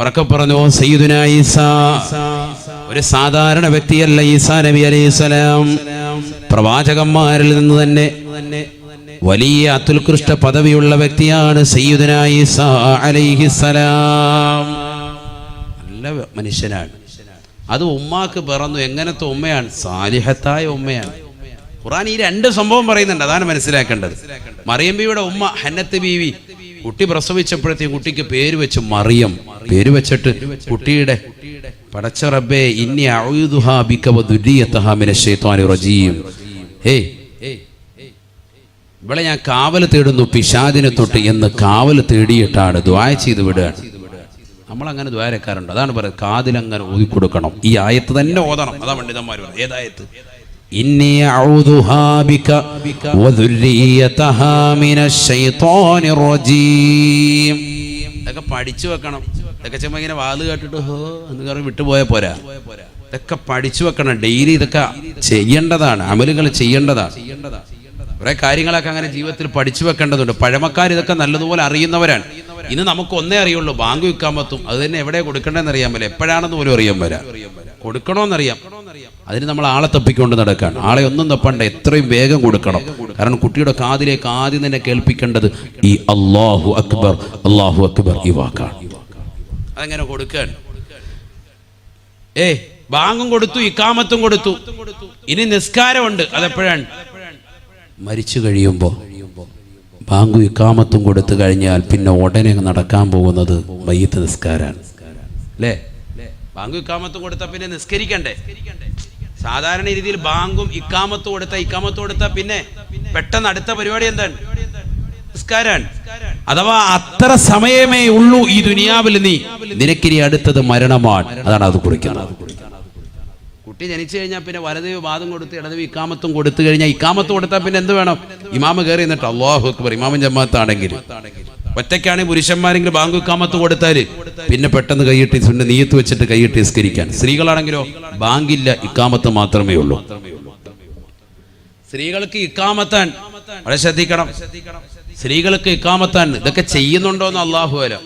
ഉറക്കെ പറഞ്ഞു സയ്യിദുന ഒരു സാധാരണ വ്യക്തിയല്ല ഈസാ നബി അലൈഹി സ്വലാം. പ്രവാചകന്മാരിൽ നിന്ന് തന്നെ വലിയ അത്യുത്കൃഷ്ട പദവിയുള്ള വ്യക്തിയാണ് സയ്യിദുന ഈസ അലൈഹിസ്സലാം നല്ല മനുഷ്യനാണ്. അത് ഉമ്മാക്ക് പിറന്നു. എങ്ങനത്തെ ഉമ്മയാണ്? സാലിഹത്തായ ഉമ്മയാണ്. ഖുറാൻ ഈ രണ്ട് സംഭവം പറയുന്നുണ്ട്. അതാണ് മനസ്സിലാക്കേണ്ടത്. മറിയം ഉമ്മ ഹന്നത്ത് ബീവി കുട്ടി പ്രസവിച്ചപ്പോഴത്തെ കുട്ടിക്ക് പേര് വെച്ച് മറിയം. പേര് വെച്ചിട്ട് കുട്ടിയുടെ പടച്ച റബ്ബേ റജീം. ഹേയ് ഇവിടെ ഞാൻ കാവൽ തേടുന്നു പിശാദിനെ തൊട്ട് എന്ന് കാവൽ തേടിയിട്ടാണ് ദ്വായ ചെയ്ത് വിടുകയാണ് നമ്മൾ അങ്ങനെ ദ്വാരക്കാരുണ്ട്. അതാണ് പറയുന്നത് കാതിലങ്ങനെ ഊതി കൊടുക്കണം ഈ ആയത്ത് തന്നെ ഓതണം. അതാ പണ്ഡിതന്മാർ പറയുന്നത്. ഏതായത്ത് റജീം. ഇതൊക്കെ പഠിച്ചു വെക്കണം. ഇതൊക്കെ ചുമ്മാ ഇങ്ങനെ വാൽ കേട്ടിട്ട് ഹോ എന്ന് പോരാ. ഇതൊക്കെ പഠിച്ചു വെക്കണം. ഡെയിലി ഇതൊക്കെ ചെയ്യേണ്ടതാണ്. അമലുകൾ ചെയ്യേണ്ടതാണ്. കുറെ കാര്യങ്ങളൊക്കെ അങ്ങനെ ജീവിതത്തിൽ പഠിച്ചു വെക്കേണ്ടതുണ്ട്. പഴമക്കാർ ഇതൊക്കെ നല്ലതുപോലെ അറിയുന്നവരാണ്. ഇന്ന് നമുക്ക് ഒന്നേ അറിയുള്ളൂ. ബാങ്ക് വിൽക്കാൻ പറ്റും. അത് തന്നെ എവിടെ കൊടുക്കണ്ടെന്ന് അറിയാൻ പറ്റില്ല. എപ്പോഴാണെന്ന് പോലും അറിയാൻ വരാം കൊടുക്കണമെന്നറിയാം അതിന് നമ്മൾ ആളെ തപ്പിക്കൊണ്ട് നടക്കാൻ ആളെ ഒന്നും തപ്പണ്ട എത്രയും വേഗം കൊടുക്കണം. കാരണം കുട്ടിയുടെ കാതിലേക്ക് ആദ്യം തന്നെ കേൾപ്പിക്കേണ്ടത് ഈ അള്ളാഹു അക്ബർ അള്ളാഹു അക്ബർ ഈ വാക്കാണ്. അതെങ്ങനെ കൊടുക്കാൻ? ഏ ബാങ്കും കൊടുത്തു ഇക്കാമത്തും കൊടുത്തു. ഇനി നിസ്കാരമുണ്ട് അതെപ്പോഴാണ്? മരിച്ചു കഴിയുമ്പോൾ ബാങ്കും ഇക്കാമത്തും കൊടുത്തു കഴിഞ്ഞാൽ പിന്നെ ഉടനെ നടക്കാൻ പോകുന്നത് മയ്യത്ത് നിസ്കാരമാണ്. അല്ലേ? ബാങ്കും ഇക്കാമത്തും കൊടുത്താൽ പിന്നെ നിസ്കരിക്കണ്ടേ? സാധാരണ രീതിയിൽ ബാങ്കും ഇക്കാമത്തും കൊടുത്ത ഇക്കാമത്തും കൊടുത്ത പിന്നെ പെട്ടെന്ന് അടുത്ത പരിപാടി എന്താണ്? നിസ്കാരാണ്. അഥവാ അത്ര സമയമേ ഉള്ളൂ ഈ ദുനിയാവിൽ നീ നിനക്കിനി അടുത്തത് മരണമാണ്. അതാണ് അത് കുറിക്കുന്നത്. കുട്ടി ജനിച്ചു കഴിഞ്ഞാൽ പിന്നെ വലത് വാദം കൊടുത്ത് ഇടത് ഇക്കാമത്തും കൊടുത്തു കഴിഞ്ഞാൽ ഇക്കാമത്ത് കൊടുത്താൽ പിന്നെ എന്ത് വേണം? ഇമാമ കയറി എന്നിട്ട് അള്ളാഹു അക്ബർ ഇമാമൻ ജമാത്താണെങ്കിൽ ഒറ്റയ്ക്കാണെങ്കിൽ പുരുഷന്മാരെങ്കിലും ബാങ്ക് കാമത്ത് കൊടുത്താൽ പിന്നെ പെട്ടെന്ന് കൈയിട്ട് സുന്ന നീയത്ത് വെച്ചിട്ട് കൈയിട്ട് നിസ്കരിക്കാൻ. സ്ത്രീകളാണെങ്കിലോ ബാങ്കില്ല ഇക്കാമത്ത് മാത്രമേ ഉള്ളൂ. സ്ത്രീകൾക്ക് ഇക്കാമത്താൻ വളരെ ശ്രദ്ധിക്കണം. സ്ത്രീകൾക്ക് ഇക്കാമത്താൻ ഇതൊക്കെ ചെയ്യുന്നുണ്ടോ എന്ന് അള്ളാഹു അല്ല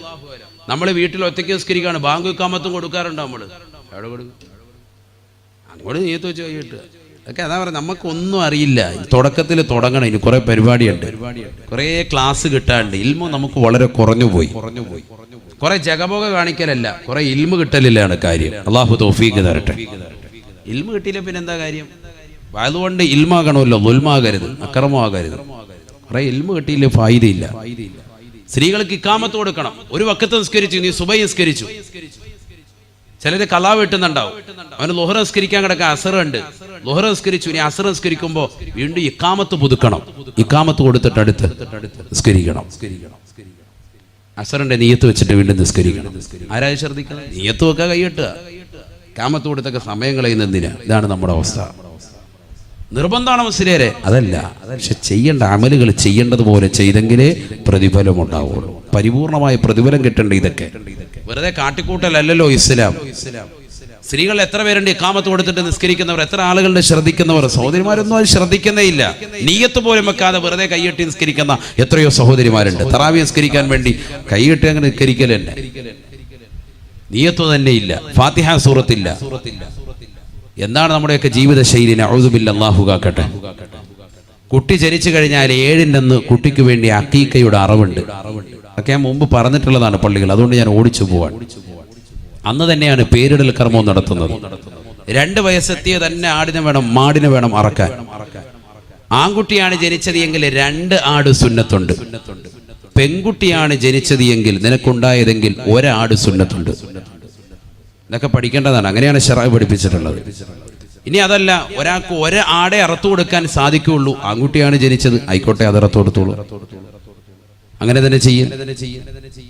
നമ്മൾ വീട്ടിൽ ഒറ്റയ്ക്ക് നിസ്കരിക്കുകയാണ് ബാങ്ക് ഇക്കാമത്തും കൊടുക്കാറുണ്ടോ നമ്മൾ അങ്ങോട്ട് നീയത്ത് വെച്ച് കൈയിട്ട്. ഒക്കെ അതാ പറയുക നമുക്കൊന്നും അറിയില്ല. തുടക്കത്തിൽ തുടങ്ങണം ഇനി കുറെ പരിപാടിയുണ്ട്. കുറേ ക്ലാസ് കിട്ടാണ്ട്. ഇൽമോ നമുക്ക് വളരെ കുറഞ്ഞു പോയി. കുറെ ജഗബോഗ കാണിക്കലല്ല കുറെ ഇൽമ കിട്ടലില്ലാണ് കാര്യം. അള്ളാഹു തോഫീക്ക് തരട്ടെ. ഇൽമ കിട്ടിയില്ല പിന്നെ എന്താ കാര്യം? അതുകൊണ്ട് ഇൽമാകണമല്ലോ ദുൽമാകരുത് അക്രമമാകരുത്. കുറെ ഇൽമ കിട്ടിയില്ല ഫായിദയില്ല. സ്ത്രീകൾക്ക് ഇക്കാമത്ത് കൊടുക്കണം. ഒരു വക്കത്ത് നിസ്കരിച്ചു നീ സുബൈ നിസ്കരിച്ചു. ചിലര് കലാ വെട്ടുന്നുണ്ടാവും. അവന് ലോഹറ നിസ്കരിക്കാൻ കിടക്കാൻ അസറുണ്ട്. ലോഹറ നിസ്കരിച്ചു. ഇനി അസർ നിസ്കരിക്കുമ്പോ വീണ്ടും ഇക്കാമത്ത് പുതുക്കണം. ഇക്കാമത്ത് കൊടുത്തിട്ട് അടുത്ത് നിസ്കരിക്കണം. അസറിന്റെ നീയത്ത് വെച്ചിട്ട് വീണ്ടും നിസ്കരിക്കണം. ആരായി ശ്രദ്ധിക്കണം? നീയത്ത് വെക്കാൻ കൈയിട്ട് കാമത്ത് കൊടുത്തൊക്കെ സമയം കളയുന്ന എന്തിനാ ഇതാണ് നമ്മുടെ അവസ്ഥ. നിർബന്ധമാണ് മുസ്ലിയരെ? അതല്ല. പക്ഷെ ചെയ്യേണ്ട അമലുകൾ ചെയ്യേണ്ടതുപോലെ ചെയ്തെങ്കിലേ പ്രതിഫലം ഉണ്ടാവുള്ളൂ. പരിപൂർണമായ പ്രതിഫലം കിട്ടേണ്ട ഇതൊക്കെ? വെറുതെ കാട്ടിക്കൂട്ടലല്ലോ ഇസ്ലാം. സ്ത്രീകൾ എത്ര പേരുണ്ട് ഇക്കാമത്ത് കൊടുത്തിട്ട് നിസ്കരിക്കുന്നവർ? എത്ര ആളുകളുടെ ശ്രദ്ധിക്കുന്നവർ? സഹോദരിമാരൊന്നും അത് ശ്രദ്ധിക്കുന്നേ ഇല്ല നീയത്ത് പോലും വെക്കാതെ വെറുതെ കൈയിട്ട് നിസ്കരിക്കുന്ന എത്രയോ സഹോദരിമാരുണ്ട്. തറാവി നിസ്കരിക്കാൻ വേണ്ടി കൈയിട്ട് അങ്ങനെ നിസ്കരിക്കൽ തന്നെ നീയത്ത് തന്നെ ഇല്ല ഫാത്തിഹ സൂറത്തില്ല. എന്താണ് നമ്മുടെയൊക്കെ ജീവിതശൈലി? ശൈലി ഔദുബില്ല അള്ളാഹു കുട്ടി ജനിച്ചു കഴിഞ്ഞാൽ ഏഴിന്റെ അന്ന് കുട്ടിക്ക് വേണ്ടി അക്കീക്കയുടെ അറിവുണ്ട്. അതൊക്കെ ഞാൻ മുമ്പ് പറഞ്ഞിട്ടുള്ളതാണ് പള്ളികൾ. അതുകൊണ്ട് ഞാൻ ഓടിച്ചു പോവാൻ. അന്ന് തന്നെയാണ് പേരിടൽ കർമ്മം നടത്തുന്നത്. രണ്ട് വയസ്സെത്തിയ തന്നെ ആടിനെ വേണം മാടിനെ വേണം അറക്കാൻ. ആൺകുട്ടിയാണ് ജനിച്ചത് എങ്കിൽ രണ്ട് ആട് സുന്നത്തുണ്ട്. പെൺകുട്ടിയാണ് ജനിച്ചത് എങ്കിൽ നിനക്കുണ്ടായതെങ്കിൽ ഒരാട് സുന്നത്തുണ്ട്. ഇതൊക്കെ പഠിക്കേണ്ടതാണ്. അങ്ങനെയാണ് ഷെറായി പഠിപ്പിച്ചിട്ടുള്ളത്. ഇനി അതല്ല ഒരാൾക്ക് ഒരു ആടെ അറുത്തു കൊടുക്കാൻ സാധിക്കുകയുള്ളൂ. ആൺകുട്ടിയാണ് ജനിച്ചത്. ആയിക്കോട്ടെ അത് അറുത്തു കൊടുത്തോളൂ. അങ്ങനെ തന്നെ ചെയ്യും.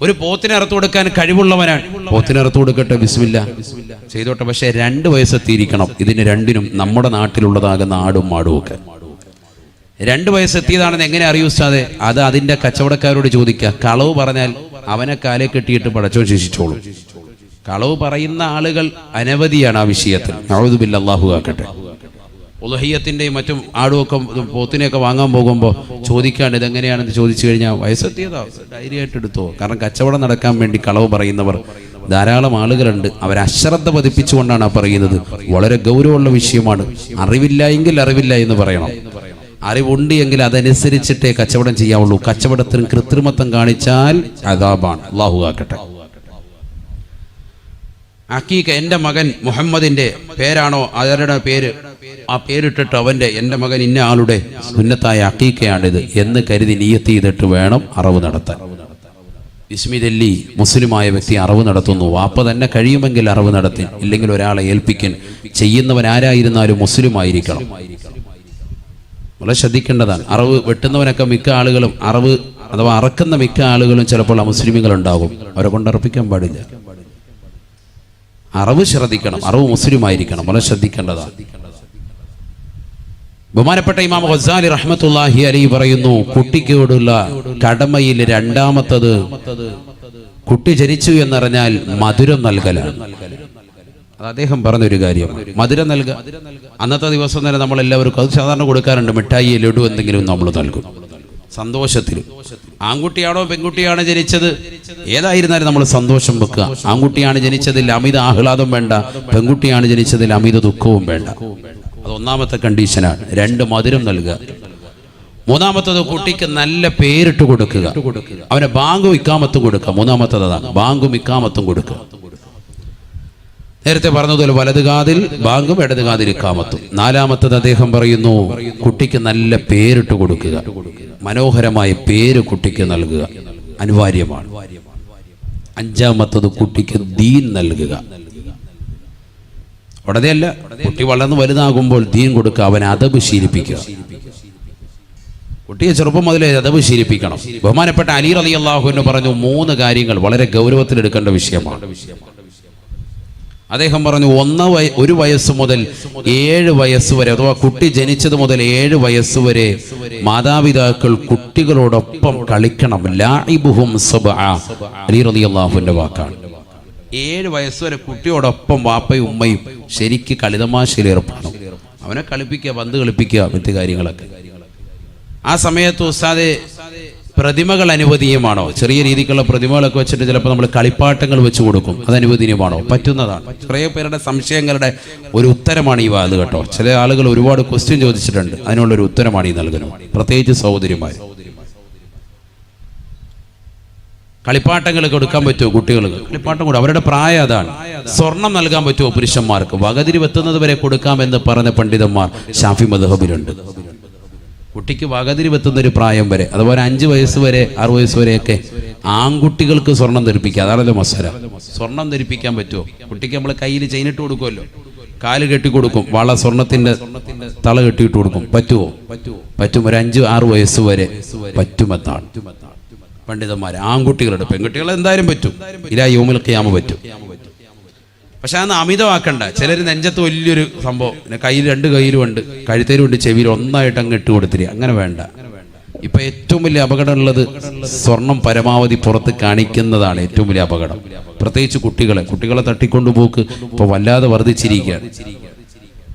ഒരു പോത്തിനെ അറുത്തു കൊടുക്കാൻ കഴിവുള്ളവനാണ്. പോത്തിനെ അറുത്തു കൊടുക്കട്ടെ ബിസ്മില്ല. ചെയ്തോട്ടെ പക്ഷെ രണ്ട് വയസ്സെത്തിയിരിക്കണം ഇതിന് രണ്ടിനും നമ്മുടെ നാട്ടിലുള്ളതാകുന്ന ആടും മാടും ഒക്കെ. രണ്ട് വയസ്സെത്തിയതാണെന്ന് എങ്ങനെ അറിയൂ സാതെ അത് അതിന്റെ കച്ചവടക്കാരോട് ചോദിക്കുക. കളവ് പറഞ്ഞാൽ അവനെ കാലേ കെട്ടിയിട്ട് പടച്ചോ ശിക്ഷിച്ചോളൂ. കളവ് പറയുന്ന ആളുകൾ അനവധിയാണ് ആ വിഷയത്തിൽ. നഴുതുബില്ല അള്ളാഹു ആക്കട്ടെ. ഉലഹയ്യത്തിന്റെയും മറ്റും ആടുമൊക്കെ പോത്തിനെയൊക്കെ വാങ്ങാൻ പോകുമ്പോൾ ചോദിക്കാണ്ട് ഇതെങ്ങനെയാണെന്ന് ചോദിച്ചു കഴിഞ്ഞാൽ വയസ്സെത്തിയതാ. ധൈര്യമായിട്ട് എടുത്തോ. കാരണം കച്ചവടം നടക്കാൻ വേണ്ടി കളവ് പറയുന്നവർ ധാരാളം ആളുകളുണ്ട്. അവർ അശ്രദ്ധ പതിപ്പിച്ചുകൊണ്ടാണ് പറയുന്നത്. വളരെ ഗൗരവമുള്ള വിഷയമാണ്. അറിവില്ല എങ്കിൽ അറിവില്ല എന്ന് പറയണം. അറിവുണ്ട് എങ്കിൽ അതനുസരിച്ചിട്ടേ കച്ചവടം ചെയ്യാവുള്ളൂ. കച്ചവടത്തിന് കൃത്രിമത്വം കാണിച്ചാൽ അതാബാണ് അള്ളാഹു ആക്കട്ടെ. അക്കീക്ക എന്റെ മകൻ മുഹമ്മദിന്റെ പേരാണോ? അവരുടെ പേര്? ആ പേരിട്ടിട്ട് അവന്റെ എന്റെ മകൻ ഇന്ന ആളുടെ സുന്നത്തായ അക്കീക്കയാണിത് എന്ന് കരുതി നീയത്ത് ചെയ്തിട്ട് വേണം അറവ് നടത്താൻ. ഇസ്മിദല്ലി മുസ്ലിമായ വ്യക്തി അറിവ് നടത്തുന്നു. വാപ്പ തന്നെ കഴിയുമെങ്കിൽ അറിവ് നടത്തി ഇല്ലെങ്കിൽ ഒരാളെ ഏൽപ്പിക്കൻ. ചെയ്യുന്നവൻ ആരായിരുന്നാലും മുസ്ലിം ആയിരിക്കണം വളരെ ശ്രദ്ധിക്കേണ്ടതാണ്. അറിവ് വെട്ടുന്നവനൊക്കെ മിക്ക ആളുകളും അറിവ് അഥവാ അറക്കുന്ന മിക്ക ആളുകളും ചിലപ്പോൾ അമുസ്ലിമികൾ ഉണ്ടാകും അവരെ കൊണ്ടർപ്പിക്കാൻ പാടില്ല. അറിവ് ശ്രദ്ധിക്കണം അറിവ് മുസ്ലിം ആയിരിക്കണം വളരെ ശ്രദ്ധിക്കേണ്ടതാണ്. ബഹുമാനപ്പെട്ട ഇമാം ഹസാലി റഹ്മത്തുല്ലാഹി അലി പറയുന്നു കുട്ടിക്കോടുള്ള കടമയിൽ രണ്ടാമത്തത് കുട്ടി ജനിച്ചു എന്നറിഞ്ഞാൽ മധുരം നൽകലാണ്. അത് അദ്ദേഹം പറഞ്ഞൊരു കാര്യം മധുരം നൽകുക. അന്നത്തെ ദിവസം തന്നെ നമ്മൾ എല്ലാവർക്കും അത് സാധാരണ കൊടുക്കാറുണ്ട്. മിഠായി ലഡു എന്തെങ്കിലും നമ്മൾ നൽകും. സന്തോഷത്തിൽ ആൺകുട്ടിയാണോ പെൺകുട്ടിയാണോ ജനിച്ചത്? ഏതായിരുന്നാലും നമ്മൾ സന്തോഷം വെക്കുക. ആൺകുട്ടിയാണ് ജനിച്ചതിൽ അമിത ആഹ്ലാദം വേണ്ട. പെൺകുട്ടിയാണ് ജനിച്ചതിൽ അമിത ദുഃഖവും വേണ്ട. അത് ഒന്നാമത്തെ കണ്ടീഷനാണ്. രണ്ട് മധുരം നൽകുക. മൂന്നാമത്തത് കുട്ടിക്ക് നല്ല പേരിട്ട് കൊടുക്കുക. അവനെ ബാങ്കും ഇക്കാമത്തും കൊടുക്കുക. മൂന്നാമത്തത് അതാണ്. ബാങ്കും ഇക്കാമത്തും കൊടുക്കുക. നേരത്തെ പറഞ്ഞതുപോലെ വലത് കാതിൽ ബാങ്കും ഇടത് കാതിൽ ഇക്കാമത്തും. നാലാമത്തത് അദ്ദേഹം പറയുന്നു കുട്ടിക്ക് നല്ല പേരിട്ട് കൊടുക്കുക. മനോഹരമായ പേര് കുട്ടിക്ക് നൽകുക. അനിവാര്യമാണ്. അഞ്ചാമത്തത് കുട്ടിക്ക് ദീൻ നൽകുക. ഉടനെയല്ല കുട്ടി വളർന്ന് വലുതാകുമ്പോൾ ദീൻ കൊടുക്കുക അവൻ അതബ് ശീലിപ്പിക്കുക. കുട്ടിയെ ചെറുപ്പം മുതലേ അതബ് ശീലിപ്പിക്കണം. ബഹുമാനപ്പെട്ട അലി അലി പറഞ്ഞു മൂന്ന് കാര്യങ്ങൾ വളരെ ഗൗരവത്തിൽ എടുക്കേണ്ട വിഷയമാണ്. അദ്ദേഹം പറഞ്ഞു ഒന്ന് വയ ഒരു വയസ്സ് മുതൽ ഏഴ് വയസ്സ് വരെ അഥവാ കുട്ടി ജനിച്ചത് മുതൽ ഏഴ് വയസ്സ് വരെ മാതാപിതാക്കൾ കുട്ടികളോടൊപ്പം കളിക്കണം. ലാഇബുഹും വാക്കാണ്. ഏഴ് വയസ്സ് വരെ കുട്ടിയോടൊപ്പം വാപ്പയും ഉമ്മയും ശരിക്ക് കളിതമാശയിൽ ഏർപ്പെടണം. അവനെ കളിപ്പിക്കുക പന്ത് കളിപ്പിക്കുക മറ്റു കാര്യങ്ങളൊക്കെ. ആ സമയത്ത് ഉസ്താദെ പ്രതിമകൾ അനുവദീയമാണോ ചെറിയ രീതിക്കുള്ള പ്രതിമകളൊക്കെ വെച്ചിട്ട് ചിലപ്പോൾ നമ്മൾ കളിപ്പാട്ടങ്ങൾ വെച്ച് കൊടുക്കും. അത് അനുവദനീയമാണോ? പറ്റുന്നതാണ്. കുറേ പേരുടെ സംശയങ്ങളുടെ ഒരു ഉത്തരമാണ് ഈ വാത് കേട്ടോ. ചില ആളുകൾ ഒരുപാട് ക്വസ്റ്റ്യൻ ചോദിച്ചിട്ടുണ്ട്. അതിനുള്ളൊരു ഉത്തരമാണ് ഈ നൽകുന്നത് പ്രത്യേകിച്ച് സഹോദരിമാർ കളിപ്പാട്ടങ്ങൾ കൊടുക്കാൻ പറ്റുമോ കുട്ടികൾക്ക്? കളിപ്പാട്ടം കൂടെ അവരുടെ പ്രായം അതാണ്. സ്വർണം നൽകാൻ പറ്റുമോ പുരുഷന്മാർക്ക്? വകതിരി വെത്തുന്നത് വരെ കൊടുക്കാമെന്ന് പറഞ്ഞ പണ്ഡിതന്മാർ ഷാഫി മധബിലുണ്ട് കുട്ടിക്ക് വകതിരി വെത്തുന്ന ഒരു പ്രായം വരെ അതുപോലെ അഞ്ച് വയസ്സ് വരെ ആറ് വയസ്സ് വരെയൊക്കെ ആൺകുട്ടികൾക്ക് സ്വർണം ധരിപ്പിക്കുക. അതാണല്ലോ മസാല. സ്വർണം ധരിപ്പിക്കാൻ പറ്റുമോ? കുട്ടിക്ക് നമ്മൾ കയ്യിൽ ചെയിനിട്ട് കൊടുക്കുമല്ലോ. കാൽ കെട്ടി കൊടുക്കും. വള സ്വർണത്തിന്റെ തള കെട്ടിയിട്ട് കൊടുക്കും. പറ്റുമോ? പറ്റും. ഒരു അഞ്ച് ആറ് വയസ്സ് വരെ പറ്റുമെന്നാണ് പണ്ഡിതന്മാർ ആൺകുട്ടികളുടെ പെൺകുട്ടികൾ എന്തായാലും പറ്റും. ഇല്ല യോമിലൊക്കെ ആകുമ്പോൾ പറ്റും. പക്ഷെ അന്ന് അമിതമാക്കണ്ട. ചിലർ നെഞ്ചത്ത് വലിയൊരു സംഭവം. കയ്യിൽ രണ്ട് കയ്യിലും ഉണ്ട്. കഴുത്തേലും ഉണ്ട് ചെവിയിൽ ഒന്നായിട്ട് അങ്ങ് ഇട്ട് കൊടുത്തിരി അങ്ങനെ വേണ്ട. ഇപ്പൊ ഏറ്റവും വലിയ അപകടം ഉള്ളത് സ്വർണം പരമാവധി പുറത്ത് കാണിക്കുന്നതാണ് ഏറ്റവും വലിയ അപകടം. പ്രത്യേകിച്ച് കുട്ടികളെ. കുട്ടികളെ തട്ടിക്കൊണ്ടുപോക്ക് ഇപ്പൊ വല്ലാതെ വർദ്ധിച്ചിരിക്കുകയാണ്.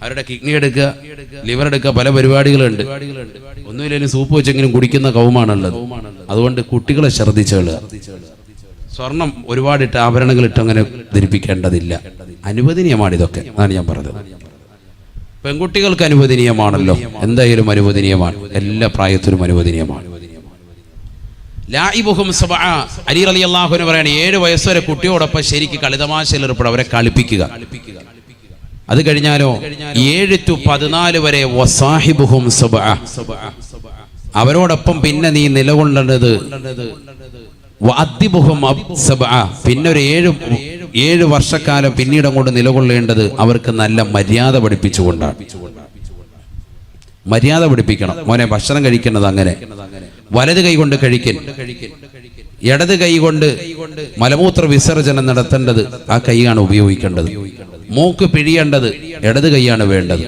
അവരുടെ കിഡ്നി എടുക്കുക ലിവർ എടുക്കുക പല പരിപാടികളുണ്ട്. ഒന്നുമില്ലെങ്കിലും സൂപ്പ് വെച്ചെങ്കിലും കുടിക്കുന്ന കവുമാണുള്ളത് അതുകൊണ്ട് കുട്ടികളെ ശ്രദ്ധിച്ചുകൊള്ളുക സ്വർണം ഒരുപാടിട്ട് ആഭരണങ്ങൾ ഇട്ട് അങ്ങനെ ധരിപ്പിക്കേണ്ടതില്ല അനുവദനീയമാണ് ഇതൊക്കെ അതാണ് ഞാൻ പറഞ്ഞത് പെൺകുട്ടികൾക്ക് അനുവദനീയമാണല്ലോ എന്തായാലും അനുവദനീയമാണ് എല്ലാ പ്രായത്തിലും അനുവദനീയമാണ്. അലി അലി ഏഴ് വയസ്സുവരെ കുട്ടിയോടൊപ്പം ശരിക്ക് കളിതമാശയിലേർപ്പെടും അവരെ കളിപ്പിക്കുക അത് കഴിഞ്ഞാലോ ഏഴ് ടു പതിനാല് വരെ വസാഹിബുഹും. അവരോടൊപ്പം പിന്നെ നീ നിലകൊള്ളേണ്ടത്. പിന്നെ ഒരു ഏഴ് ഏഴ് വർഷക്കാലം പിന്നീട് അങ്ങോട്ട് നിലകൊള്ളേണ്ടത് അവർക്ക് നല്ല മര്യാദ പഠിപ്പിച്ചുകൊണ്ടാണ്. മര്യാദ പഠിപ്പിക്കണം. മോനെ ഭക്ഷണം കഴിക്കുന്നത് അങ്ങനെ. വലത് കൈ കൊണ്ട് കഴിക്കൽ. ഇടത് കൈ കൊണ്ട് മലമൂത്ര വിസർജനം നടത്തേണ്ടത് ആ കൈയാണ് ഉപയോഗിക്കേണ്ടത്. മൂക്ക് പിഴിയേണ്ടത് ഇടത് കൈയാണ് വേണ്ടത്.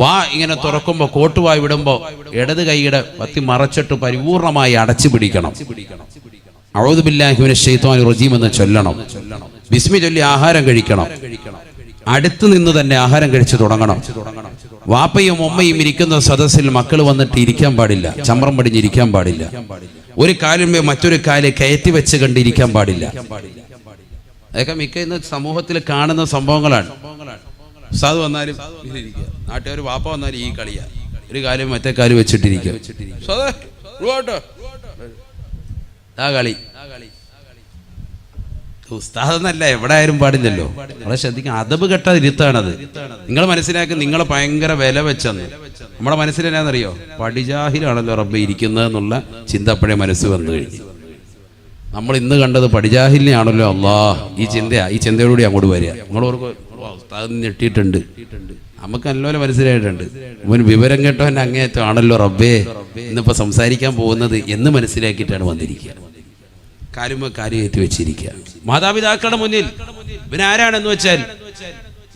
വാ ഇങ്ങനെ തുറക്കുമ്പോൾ കോട്ടുവായി വിടുമ്പോൾ ഇടത് കൈയുടെ പത്തി മറച്ചിട്ട് പരിപൂർണമായി അടച്ചു പിടിക്കണം. റജീം എന്ന് ചൊല്ലണം. ബിസ്മി ചൊല്ലി ആഹാരം കഴിക്കണം. അടുത്തു നിന്ന് തന്നെ ആഹാരം കഴിച്ചു തുടങ്ങണം. വാപ്പയും ഉമ്മയും ഇരിക്കുന്ന സദസ്സിൽ മക്കൾ വന്നിട്ട് ഇരിക്കാൻ പാടില്ല. ചമ്രം പടിഞ്ഞിരിക്കാൻ പാടില്ല. ഒരു കാലിന്മേ മറ്റൊരു കാൽ കയറ്റി വെച്ച് കണ്ടിരിക്കാൻ പാടില്ല. അതൊക്കെ മിക്ക ഇന്ന് സമൂഹത്തിൽ കാണുന്ന സംഭവങ്ങളാണ്. ഉസ്താദ് വന്നാലും ഇരിക്കുക. നാട്ടുകാർ വാപ്പ വന്നാലും ഈ കളിയാ. ഒരു കാര്യം മറ്റേ കാര്യം വെച്ചിട്ടിരിക്കുക. ആ കളി. ഉസ്താദ് എന്നല്ല എവിടെ ആയാലും പാടില്ലല്ലോ. നമ്മളെ ശ്രദ്ധിക്കാം അതബ് കെട്ട ഇരുത്താണത്. നിങ്ങൾ മനസ്സിലാക്കി നിങ്ങളെ ഭയങ്കര വില വെച്ചെന്ന്. നമ്മുടെ മനസ്സിൽ എന്നാന്നറിയോ? പടിജാഹിലാണല്ലോ റബ്ബ് ഇരിക്കുന്നത് എന്നുള്ള ചിന്ത അപ്പോഴേ മനസ്സ് വന്നു കഴിഞ്ഞു. നമ്മൾ ഇന്ന് കണ്ടത് പടിജാഹിലിനെയാണല്ലോ അള്ളാ ഈ ചിന്തയാ. ഈ ചിന്തയോടുകൂടി അങ്ങോട്ട് വരിക. നിങ്ങൾ ഓർക്ക് ഉസ്താദ് ഞെട്ടിയിട്ടുണ്ട്. നമുക്ക് നല്ലപോലെ മനസ്സിലായിട്ടുണ്ട്. ഇവൻ വിവരം കേട്ടവൻ അങ്ങേറ്റം ആണല്ലോ റബ്ബേ. ഇന്നിപ്പോ സംസാരിക്കാൻ പോകുന്നത് എന്ന് മനസ്സിലാക്കിയിട്ടാണ് വന്നിരിക്കുക. കാലുമ കാര്യം ഏറ്റു വെച്ചിരിക്കുക. മാതാപിതാക്കളുടെ മുന്നിൽ ഇവൻ ആരാണെന്ന് വെച്ചാൽ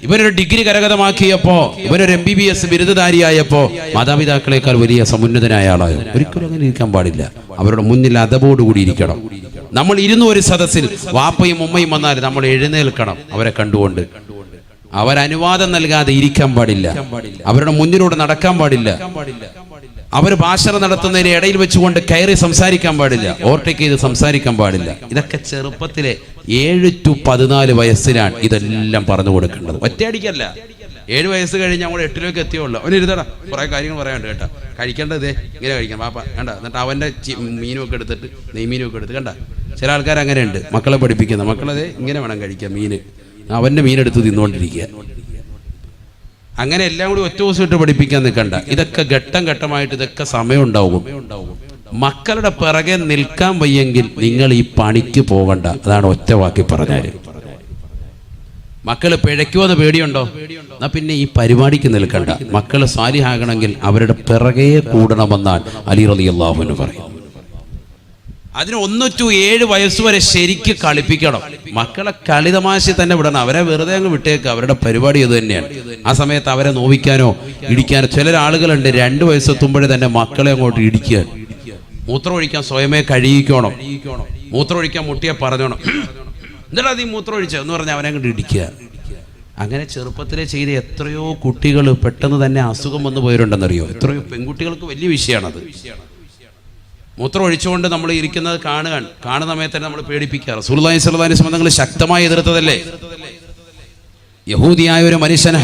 ഇവനൊരു ഡിഗ്രി കരഗതമാക്കിയപ്പോ ഇവനൊരു എം ബി ബി എസ് ബിരുദധാരിയായപ്പോ മാതാപിതാക്കളെക്കാൾ വലിയ സമുന്നതനായ ആളായോ? ഒരിക്കലും അങ്ങനെ ഇരിക്കാൻ പാടില്ല. അവരുടെ മുന്നിൽ അതബോടുകൂടി ഇരിക്കണം. നമ്മൾ ഇരുന്നു ഒരു സദസ്സിൽ വാപ്പയും ഉമ്മയും വന്നാൽ നമ്മൾ എഴുന്നേൽക്കണം അവരെ കണ്ടുകൊണ്ട്. അവരനുവാദം നൽകാതെ ഇരിക്കാൻ പാടില്ല. അവരുടെ മുന്നിലൂടെ നടക്കാൻ പാടില്ല. അവർ ഭാഷണം നടത്തുന്നതിന് ഇടയിൽ വെച്ചുകൊണ്ട് കയറി സംസാരിക്കാൻ പാടില്ല. ഓവർടേക്ക് ചെയ്ത് സംസാരിക്കാൻ പാടില്ല. ഇതൊക്കെ ചെറുപ്പത്തിലെ ഏഴ് ടു പതിനാല് വയസ്സിലാണ് ഇതെല്ലാം പറഞ്ഞു കൊടുക്കേണ്ടത്. ഒറ്റയടിക്കല്ല. ഏഴ് വയസ്സ് കഴിഞ്ഞ് നമ്മൾ എട്ടിലേക്ക് എത്തിയുള്ളൂ അവൻ ഇരുതടാ കുറെ കാര്യങ്ങൾ പറയാണ്ട് കേട്ടോ. കഴിക്കേണ്ടതേ ഇങ്ങനെ കഴിക്കണം. പാപ്പ കണ്ട? എന്നിട്ട് അവന്റെ മീനുമൊക്കെ എടുത്തിട്ട് നെയ്മീനുമൊക്കെ എടുത്ത് കണ്ട? ചില ആൾക്കാർ അങ്ങനെയുണ്ട് മക്കളെ പഠിപ്പിക്കുന്ന മക്കളത് ഇങ്ങനെ വേണം കഴിക്കാം മീന്. അവന്റെ മീനെടുത്ത് തിന്നുകൊണ്ടിരിക്കുക. അങ്ങനെ എല്ലാം കൂടി ഒറ്റ ദിവസം ഇട്ട് പഠിപ്പിക്കാൻ നിൽക്കണ്ട. ഇതൊക്കെ ഘട്ടം ഘട്ടമായിട്ട് ഇതൊക്കെ സമയം ഉണ്ടാവും. മക്കളുടെ പിറകെ നിൽക്കാൻ വയ്യെങ്കിൽ നിങ്ങൾ ഈ പണിക്ക് പോകണ്ട അതാണ് ഒറ്റ വാക്കി പറഞ്ഞാൽ മക്കൾ പിഴയ്ക്കുമെന്ന് പേടിയുണ്ടോ? എന്നാ പിന്നെ ഈ പരിപാടിക്ക് നിൽക്കണ്ട. മക്കൾ സാലിഹാകണമെങ്കിൽ അവരുടെ പിറകെ കൂടണമെന്നാണ് അലി റലി അള്ളാഹുവിന് പറയും അതിന് ഒന്ന് ടു ഏഴ് വയസ്സ് വരെ ശരിക്ക് കളിപ്പിക്കണം. മക്കളെ കളിതമാശി തന്നെ വിടണം. അവരെ വെറുതെ അങ്ങ് വിട്ടേക്ക്. അവരുടെ പരിപാടി ഇത് തന്നെയാണ്. ആ സമയത്ത് അവരെ നോവിക്കാനോ ഇടിക്കാനോ ചില ആളുകളുണ്ട്. രണ്ട് വയസ്സെത്തുമ്പോഴേ തന്നെ മക്കളെ അങ്ങോട്ട് ഇടിക്കുക. മൂത്രം ഒഴിക്കാൻ സ്വയമേ കഴിയിക്കണം. മൂത്രമൊഴിക്കാൻ മുട്ടിയെ പറഞ്ഞോണം. എന്താ നീ ഒഴിച്ചോ എന്ന് പറഞ്ഞാൽ അവനെ അങ്ങോട്ട് ഇടിക്കുക. അങ്ങനെ ചെറുപ്പത്തിലെ ചെയ്ത എത്രയോ കുട്ടികൾ പെട്ടെന്ന് തന്നെ അസുഖം വന്നു പോയിട്ടുണ്ടെന്നറിയോ? എത്രയോ പെൺകുട്ടികൾക്ക് വലിയ വിഷയമാണത് മൂത്രം ഒഴിച്ചുകൊണ്ട് നമ്മൾ ഇരിക്കുന്നത് കാണുക കാണുന്ന സമയത്ത് നമ്മൾ പേടിപ്പിക്കാറ് സുൽദാനി സുൽദാനി സംബന്ധങ്ങൾ ശക്തമായി എതിർത്തതല്ലേ? യഹൂദിയായ ഒരു മനുഷ്യൻ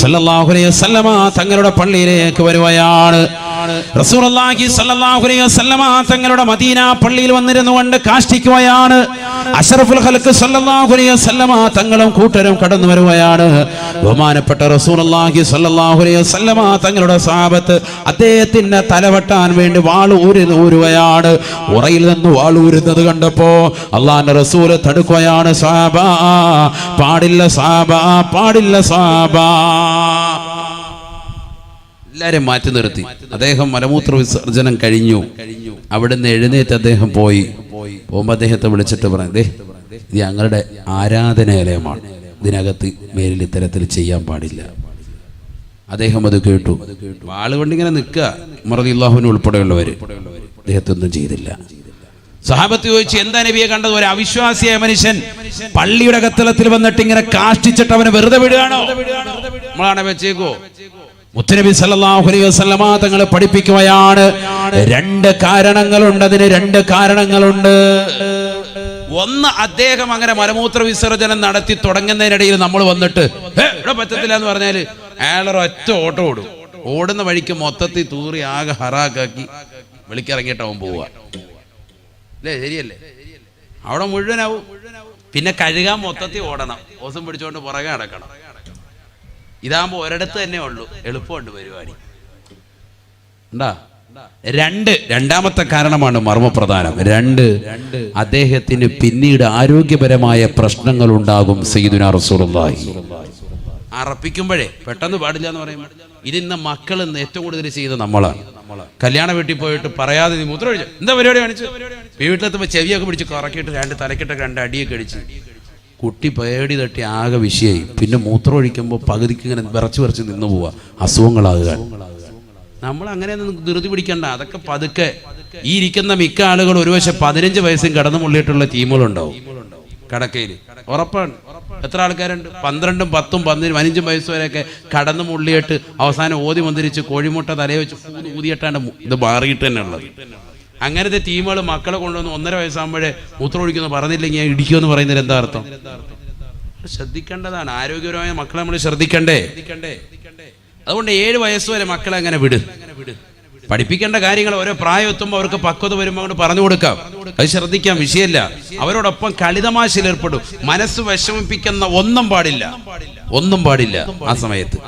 സ്വല്ലല്ലാഹു അലൈഹി വസല്ലമ തങ്ങളുടെ പള്ളിയിലേക്ക് വരുകയാണ്. തങ്ങളുടെ മദീന പള്ളിയിൽ വന്നിരുന്നു കൊണ്ട് കാഷ്ടിക്കുകയാണ്. അഷ്റഫുൽ ഹലക്ക് തങ്ങളും കൂട്ടരും കടന്നു വരുകയാണ്. ബഹുമാനപ്പെട്ട റസൂലുള്ളാഹി സല്ലാഹുലൈസല്ലമ തങ്ങളുടെ സാപത്ത് അദ്ദേഹത്തിന്റെ തലവെട്ടാൻ വേണ്ടി വാളൂരി ഊരി ഊരുകയാണ്. ഉറയിൽ നിന്ന് വാളൂരുന്നത് കണ്ടപ്പോ അള്ളാന്റെ റസൂൽ തടുക്കുകയാണ് സാബ പാടില്ല സാബ പാടില്ല സാബ എല്ലാരും മാറ്റി നിർത്തി. അദ്ദേഹം മലമൂത്ര വിസർജനം കഴിഞ്ഞു. അവിടുന്ന് എഴുന്നേറ്റ് അദ്ദേഹം പോയി. പോകുമ്പോ അദ്ദേഹത്തെ വിളിച്ചിട്ട് പറഞ്ഞു ഇത് ഞങ്ങളുടെ ആരാധനാലയമാണ്. ഇതിനകത്ത് മേലിൽ ഇത്തരത്തിൽ ചെയ്യാൻ പാടില്ല. അദ്ദേഹം അത് കേട്ടു. ആളുകൊണ്ട് കൊണ്ട് ഇങ്ങനെ നിൽക്കുക. മറദില്ലാഹുവിന് ഉൾപ്പെടെയുള്ളവര്. അദ്ദേഹത്തൊന്നും ചെയ്തില്ല. സഹാബത്ത് ചോദിച്ചു എന്താ നബിയെ കണ്ടത്? ഒരു അവിശ്വാസിയായ മനുഷ്യൻ പള്ളിയുടെ കത്തലത്തിൽ വന്നിട്ട് ഇങ്ങനെ കാഷ്ടിച്ചിട്ട് അവനെ വെറുതെ വിടുകയാണോ? നമ്മളാണ് വെച്ചേക്കോ? മുത്തനബി സല്ലല്ലാഹു അലൈഹി വസല്ലമ തങ്ങളെ പഠിപ്പിക്കുകയാണ്. രണ്ട് കാരണങ്ങളുണ്ട് അതിന് രണ്ട് കാരണങ്ങളുണ്ട്. ഒന്ന് അദ്ദേഹം അങ്ങനെ മലമൂത്ര വിസർജനം നടത്തി തുടങ്ങുന്നതിനിടയിൽ നമ്മൾ വന്നിട്ട് "ഹേ, ഇവിടെ പറ്റത്തില്ല എന്ന് പറഞ്ഞാൽ അയാളൊരു ഒറ്റ ഓട്ടം ഓടും. ഓടുന്ന വഴിക്ക് മൊത്തത്തിൽ തൂറി ആകെ ഹറാക്കാക്കി വിളിക്കിറങ്ങിയിട്ടാവും പോവുക. അല്ലേ ശരിയല്ലേ? അവിടെ മുഴുവനാവും. പിന്നെ കഴുകാൻ മൊത്തത്തിൽ ഓടണം. ഓസം പിടിച്ചുകൊണ്ട് പുറകെ നടക്കണം. ഇതാകുമ്പോ ഒരിടത്ത് തന്നെ ഉള്ളൂ. എളുപ്പമുണ്ട് പരിപാടി. ഉണ്ടാ രണ്ട് രണ്ടാമത്തെ കാരണമാണ് മർമ്മപ്രധാനം. രണ്ട് അദ്ദേഹത്തിന് പിന്നീട് ആരോഗ്യപരമായ പ്രശ്നങ്ങൾ ഉണ്ടാകും സയ്യിദുന റസൂലുള്ളാഹി. അറപ്പിക്കുമ്പോഴേ പെട്ടെന്ന് പാടില്ല എന്ന് പറയുമ്പോൾ ഇതിന്ന് മക്കൾ ഇന്ന് ഏറ്റവും കൂടുതൽ ചെയ്ത് നമ്മളാണ്. കല്യാണ വീട്ടിൽ പോയിട്ട് പറയാതെ നീ മൂത്രം ഒഴിച്ചു എന്താ പരിപാടി കാണിച്ചു വീട്ടിലെത്തുമ്പോൾ ചെവിയൊക്കെ പിടിച്ച് കറക്കിയിട്ട് രണ്ട് തലക്കിട്ടൊക്കെ രണ്ട് അടിയൊക്കെ അടിച്ച് കുട്ടി പേടി തട്ടി ആകെ വിഷയമായി പിന്നെ മൂത്രം ഒഴിക്കുമ്പോൾ പകുതിക്ക് ഇങ്ങനെ വിറച്ച് വിറച്ച് നിന്ന് പോവുക അസുഖങ്ങളാകുക. നമ്മൾ അങ്ങനെ ധൃതി പിടിക്കണ്ട. അതൊക്കെ പതുക്കെ. ഈ ഇരിക്കുന്ന മിക്ക ആളുകൾ ഒരുപക്ഷെ പതിനഞ്ച് വയസ്സും കടന്നു മുള്ളിയിട്ടുള്ള ടീമുകളുണ്ടാവും. കടക്കയിൽ. ഉറപ്പാണ്. എത്ര ആൾക്കാരുണ്ട്? പന്ത്രണ്ടും പത്തും പതിനഞ്ചും പതിനഞ്ചും വയസ്സ് വരെയൊക്കെ കടന്നു മുള്ളിയിട്ട് അവസാനം ഓതി മന്ദിരിച്ച് കോഴിമുട്ട തലയെ വെച്ച് ഊതി ഊതിയിട്ടാണ് ഇത് മാറിയിട്ട് തന്നെ ഉള്ളത് അങ്ങനത്തെ ടീമുകൾ മക്കളെ കൊണ്ടുവന്ന് ഒന്നര വയസ്സാകുമ്പോഴേ മൂത്രമൊഴിക്കുന്നു പറഞ്ഞില്ലെങ്കിൽ ഞാൻ ഇടിക്കുമെന്ന് പറയുന്നതിന് എന്താ അർത്ഥം? ശ്രദ്ധിക്കേണ്ടതാണ്. ആരോഗ്യപരമായ മക്കളെ നമ്മൾ ശ്രദ്ധിക്കണ്ടേ? അതുകൊണ്ട് ഏഴ് വയസ്സ് വരെ മക്കളെ അങ്ങനെ വിട്. പഠിപ്പിക്കേണ്ട കാര്യങ്ങൾ ഓരോ പ്രായം എത്തുമ്പോൾ അവർക്ക് പക്വത വരുമ്പോൾ അങ്ങോട്ട് പറഞ്ഞു കൊടുക്കാം. അത് ശ്രദ്ധിക്കാം വിഷയമല്ല. അവരോടൊപ്പം കളിതമാശയിൽ ഏർപ്പെടും. മനസ്സ് വിഷമിപ്പിക്കുന്ന ഒന്നും പാടില്ല. ഒന്നും പാടില്ല ആ സമയത്ത്.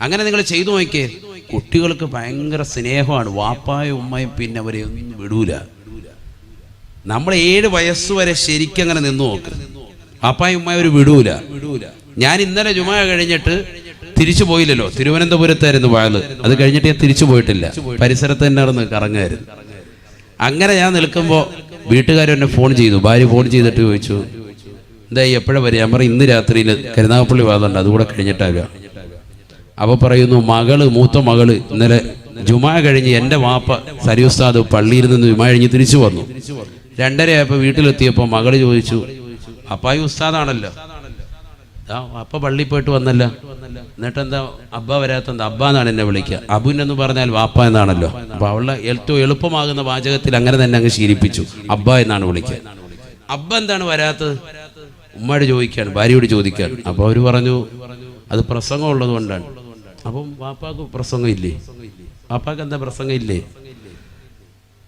അങ്ങനെ നിങ്ങൾ ചെയ്തു നോക്കിയേ. കുട്ടികൾക്ക് ഭയങ്കര സ്നേഹമാണ്. വാപ്പായും ഉമ്മയും പിന്നെ അവരെ വിടൂല. നമ്മൾ ഏഴ് വയസ്സ് വരെ ശരിക്കും അങ്ങനെ നിന്ന് നോക്ക്. വാപ്പായും ഉമ്മയും ഒരു വിടൂല. ഞാൻ ഇന്നലെ ജുമ കഴിഞ്ഞിട്ട് തിരിച്ചു പോയില്ലല്ലോ. തിരുവനന്തപുരത്തായിരുന്നു വാഴ് അത് കഴിഞ്ഞിട്ട് ഞാൻ തിരിച്ചു പോയിട്ടില്ല. പരിസരത്ത് തന്നെ നടന്ന് കറങ്ങായിരുന്നു. അങ്ങനെ ഞാൻ നിൽക്കുമ്പോൾ വീട്ടുകാർ എന്നെ ഫോൺ ചെയ്തു. ഭാര്യ ഫോൺ ചെയ്തിട്ട് ചോദിച്ചു എന്തായി എപ്പോഴാ വരിക? ഞാൻ പറയും ഇന്ന് രാത്രിയിൽ കരുനാഗപ്പള്ളി വാദമുണ്ട് അതുകൂടെ കഴിഞ്ഞിട്ടാകുക അപ്പോൾ പറയുന്നു മകൾ മൂത്ത മകൾ ഇന്നലെ ജുമാ കഴിഞ്ഞ് എന്റെ വാപ്പ സരിയുസ്താദ് പള്ളിയിൽ നിന്ന് ജുമാ കഴിഞ്ഞ് തിരിച്ചു വന്നു. രണ്ടരയായപ്പോൾ വീട്ടിലെത്തിയപ്പോൾ മകൾ ചോദിച്ചു അപ്പായി ഉസ്താദാണല്ലോ. ആ അപ്പ പള്ളിയിൽ പോയിട്ട് വന്നല്ല. എന്നിട്ട് എന്താ അബ്ബ വരാത്തെന്താ അബ്ബ എന്നാണ് എന്നെ വിളിക്കുക. അബുൻ എന്ന് പറഞ്ഞാൽ വാപ്പ എന്നാണല്ലോ. അപ്പൊ അവളെ ഏറ്റവും എളുപ്പമാകുന്ന വാചകത്തിൽ അങ്ങനെ തന്നെ അങ്ങ് ശീലിപ്പിച്ചു അബ്ബ എന്നാണ് വിളിക്കുക. അബ്ബ എന്താണ് വരാത്തത്? ഉമ്മയോട് ചോദിക്കാണ് ഭാര്യയോട് ചോദിക്കാൻ അപ്പൊ അവർ പറഞ്ഞു അത് പ്രസംഗം ഉള്ളത് കൊണ്ടാണ് അപ്പം വാപ്പാക്ക് പ്രസംഗം ഇല്ലേ വാപ്പാക്ക് എന്താ പ്രസംഗം ഇല്ലേ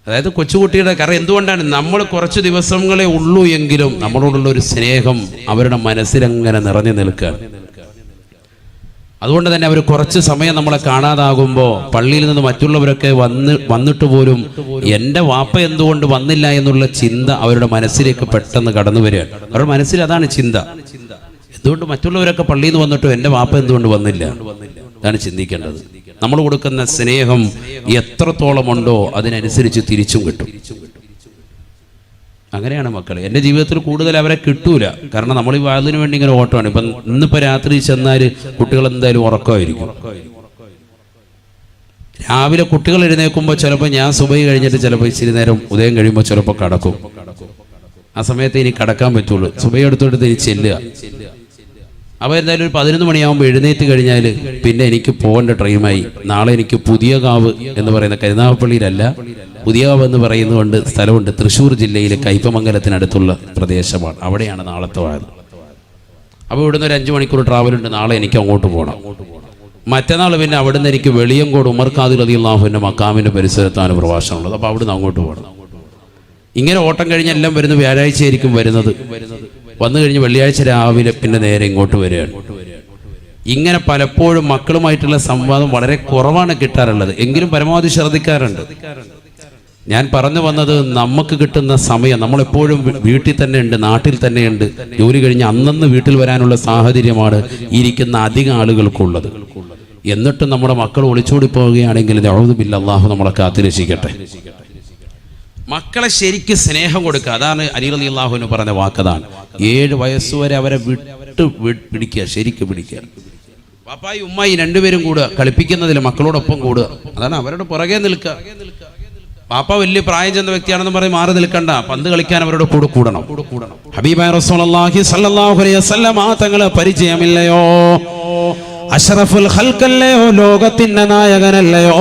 അതായത് കൊച്ചുകുട്ടിയുടെ കാരണം എന്തുകൊണ്ടാണ്? നമ്മൾ കുറച്ച് ദിവസങ്ങളെ ഉള്ളൂ എങ്കിലും നമ്മളോടുള്ള ഒരു സ്നേഹം അവരുടെ മനസ്സിലങ്ങനെ നിറഞ്ഞു നിൽക്കുകയാണ്. അതുകൊണ്ട് തന്നെ അവർ കുറച്ച് സമയം നമ്മളെ കാണാതാകുമ്പോൾ പള്ളിയിൽ നിന്ന് മറ്റുള്ളവരൊക്കെ വന്ന് വന്നിട്ട് പോലും എന്റെ വാപ്പ എന്തുകൊണ്ട് വന്നില്ല എന്നുള്ള ചിന്ത അവരുടെ മനസ്സിലേക്ക് പെട്ടെന്ന് കടന്നു വരികയാണ്. അവരുടെ മനസ്സിൽ അതാണ് ചിന്ത. എന്തുകൊണ്ട് മറ്റുള്ളവരൊക്കെ പള്ളിയിൽ നിന്ന് വന്നിട്ടും എന്റെ വാപ്പ എന്തുകൊണ്ട് വന്നില്ല? അതാണ് ചിന്തിക്കേണ്ടത്. നമ്മൾ കൊടുക്കുന്ന സ്നേഹം എത്രത്തോളമുണ്ടോ അതിനനുസരിച്ച് തിരിച്ചും കിട്ടും. അങ്ങനെയാണ് മക്കൾ എന്റെ ജീവിതത്തിൽ കൂടുതൽ അവരെ കിട്ടൂല. കാരണം നമ്മൾ ഈ വാതിന് വേണ്ടി ഇങ്ങനെ ഓട്ടമാണ്. ഇപ്പം ഇന്നിപ്പോൾ രാത്രി ചെന്നാൽ കുട്ടികൾ എന്തായാലും ഉറക്കമായിരിക്കും. രാവിലെ കുട്ടികൾ എഴുന്നേൽക്കുമ്പോൾ ചിലപ്പോൾ ഞാൻ സുബൈ കഴിഞ്ഞിട്ട് ചിലപ്പോൾ ഇച്ചിരി നേരം ഉദയം കഴിയുമ്പോൾ ചിലപ്പോൾ കടക്കും. ആ സമയത്ത് ഇനി കടക്കാൻ പറ്റുള്ളൂ. സുബൈ എടുത്തോട്ട് ഇനി ചെല്ലുക. അപ്പോൾ എന്തായാലും ഒരു പതിനൊന്ന് മണിയാകുമ്പോൾ എഴുന്നേറ്റ് കഴിഞ്ഞാൽ പിന്നെ എനിക്ക് പോകേണ്ട ട്രെയിമായി നാളെ എനിക്ക് പുതിയ കാവ് എന്ന് പറയുന്ന കരുനാഗപ്പള്ളിയിലല്ല പുതിയ കാവ് എന്ന് പറയുന്നതുകൊണ്ട് സ്ഥലമുണ്ട്. തൃശ്ശൂർ ജില്ലയിലെ കൈപ്പമംഗലത്തിനടുത്തുള്ള പ്രദേശമാണ്. അവിടെയാണ് നാളത്തെ വാഴ. അപ്പോൾ ഇവിടുന്ന് ഒരു അഞ്ച് മണിക്കൂർ ട്രാവൽ ഉണ്ട്. നാളെ എനിക്ക് അങ്ങോട്ട് പോകണം മറ്റന്നാൾ പിന്നെ അവിടുന്ന് എനിക്ക് വെളിയങ്കോട് ഉമർ ഖാദിർ അലി അള്ളാഹുവിന്റെ മക്കാമിന്റെ പരിസരത്താണ് പ്രഭാഷണമുള്ളത് അപ്പോൾ അവിടുന്ന് അങ്ങോട്ട് പോകണം. ഇങ്ങനെ ഓട്ടം കഴിഞ്ഞ് എല്ലാം വരുന്ന വ്യാഴാഴ്ച ആയിരിക്കും വരുന്നത്. വന്നു കഴിഞ്ഞ് വെള്ളിയാഴ്ച രാവിലെ പിന്നെ നേരെ ഇങ്ങോട്ട് വരികയാണ്. ഇങ്ങനെ പലപ്പോഴും മക്കളുമായിട്ടുള്ള സംവാദം വളരെ കുറവാണ് കിട്ടാറുള്ളത്. എങ്കിലും പരമാവധി ശ്രദ്ധിക്കാറുണ്ട്. ഞാൻ പറഞ്ഞു വന്നത് നമുക്ക് കിട്ടുന്ന സമയം നമ്മളെപ്പോഴും വീട്ടിൽ തന്നെ ഉണ്ട് നാട്ടിൽ തന്നെ ഉണ്ട്. ജോലി കഴിഞ്ഞ് അന്നന്ന് വീട്ടിൽ വരാനുള്ള സാഹചര്യമാണ് ഇരിക്കുന്ന അധികം ആളുകൾക്കുള്ളത്. എന്നിട്ടും നമ്മുടെ മക്കൾ ഒളിച്ചോടി പോവുകയാണെങ്കിൽ ബില്ല അള്ളാഹു നമ്മളെ കാത്തിരക്ഷിക്കട്ടെ. മക്കളെ ശരിക്ക് സ്നേഹം കൊടുക്കുക. അതാണ് അലി അലി അള്ളാഹുവിന് പറഞ്ഞ വാക്കതാണ്. ഏഴ് വയസ്സുവരെ അവരെ വിട്ട് പിടിക്കുക ശരിക്ക് പിടിക്കുക. പാപ്പായി ഉമ്മായി രണ്ടുപേരും കൂടുക കളിപ്പിക്കുന്നതിൽ മക്കളോടൊപ്പം കൂടുക. അതാണ് അവരുടെ പുറകെ നിൽക്കുക. പാപ്പ വലിയ പ്രായം ചെന്ന വ്യക്തിയാണെന്ന് പറഞ്ഞ് മാറി നിൽക്കണ്ട. പന്ത് കളിക്കാൻ അവരുടെ കൂടെ കൂടണം. ഹബീബായ റസൂലുള്ളാഹി സ്വല്ലല്ലാഹു അലൈഹി വസല്ലം ആ തങ്ങളെ പരിചയമില്ലയോ? അഷറഫുൽ ഹൽക്കല്ലയോ ലോകത്തിന്റെ നായകനല്ലയോ?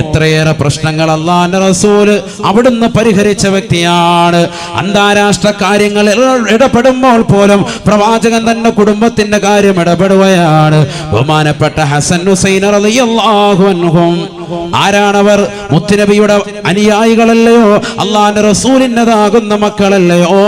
എത്രയേറെ പ്രശ്നങ്ങൾ അള്ളാന്റെ റസൂൽ അവിടുന്ന് പരിഹരിച്ച വ്യക്തിയാണ്. അന്താരാഷ്ട്ര കാര്യങ്ങൾ ഇടപെടുമ്പോൾ പോലും പ്രവാചകൻ തന്റെ കുടുംബത്തിന്റെ കാര്യം ഇടപെടുകയാണ്. ബഹുമാനപ്പെട്ട ഹസൻ ഹുസൈൻ ആരാണവർ? മുത്തുനബിയുടെ അനുയായികളല്ലയോ? അള്ളാന്റെ റസൂലിന്റെതാകുന്ന മക്കളല്ലയോ?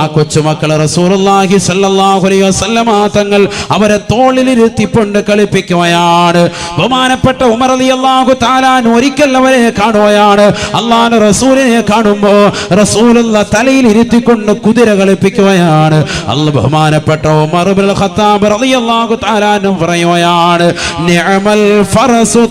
ആ കൊച്ചുമക്കളെ അലൈഹി വസല്ലമ തങ്ങൾ അവരെ തോളിലിരുത്തിക്കൊണ്ട് കളിപ്പിക്കുകയാണ്. ബഹുമാനപ്പെട്ട ഉമർ അള്ളാഹു താലാൻ ഒരിക്കൽ അവരെ കാണുകയാണ്. അള്ളാന്റെ റസൂലിനെ കാണുമ്പോ റസൂലുള്ള തലയിൽ ഇരുത്തിക്കൊണ്ട് കുതിര കളിപ്പിക്കുകയാണ്. അല്ല ബഹുമാനപ്പെട്ട ഉമർ ഖത്താബ് റളിയല്ലാഹു തആലാനും പറയുകയാണ് നിഅമൽ ഫറസു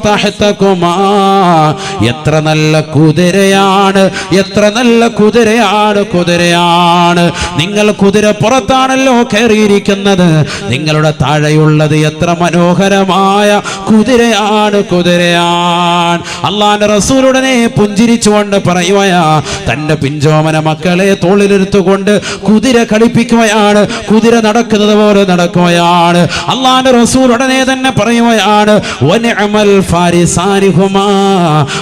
എത്ര നല്ല കുതിരയാണ് എത്ര നല്ല കുതിരയാണ് കുതിരയാണ്. നിങ്ങൾ കുതിര പുറത്താണല്ലോ കയറിയിരിക്കുന്നത്. നിങ്ങളുടെ താഴെയുള്ളത് എത്ര മനോഹരമായ കുതിരയാണ് കുതിരയാണ്. അള്ളാന്റെ റസൂലുടനെ പുഞ്ചിരിച്ചുകൊണ്ട് പറയുകയാ തന്റെ പിഞ്ചോമന മക്കളെ തോളിലെടുത്തുകൊണ്ട് കുതിര കളിപ്പിക്കുകയാണ് കുതിര നടക്കുന്നത് പോലെ നടക്കുകയാണ്. അള്ളാന്റെ റസൂൽ ഉടനെ തന്നെ പറയുകയാണ് "വനിഅമൽ ഫാരിസാനിഹുമാ."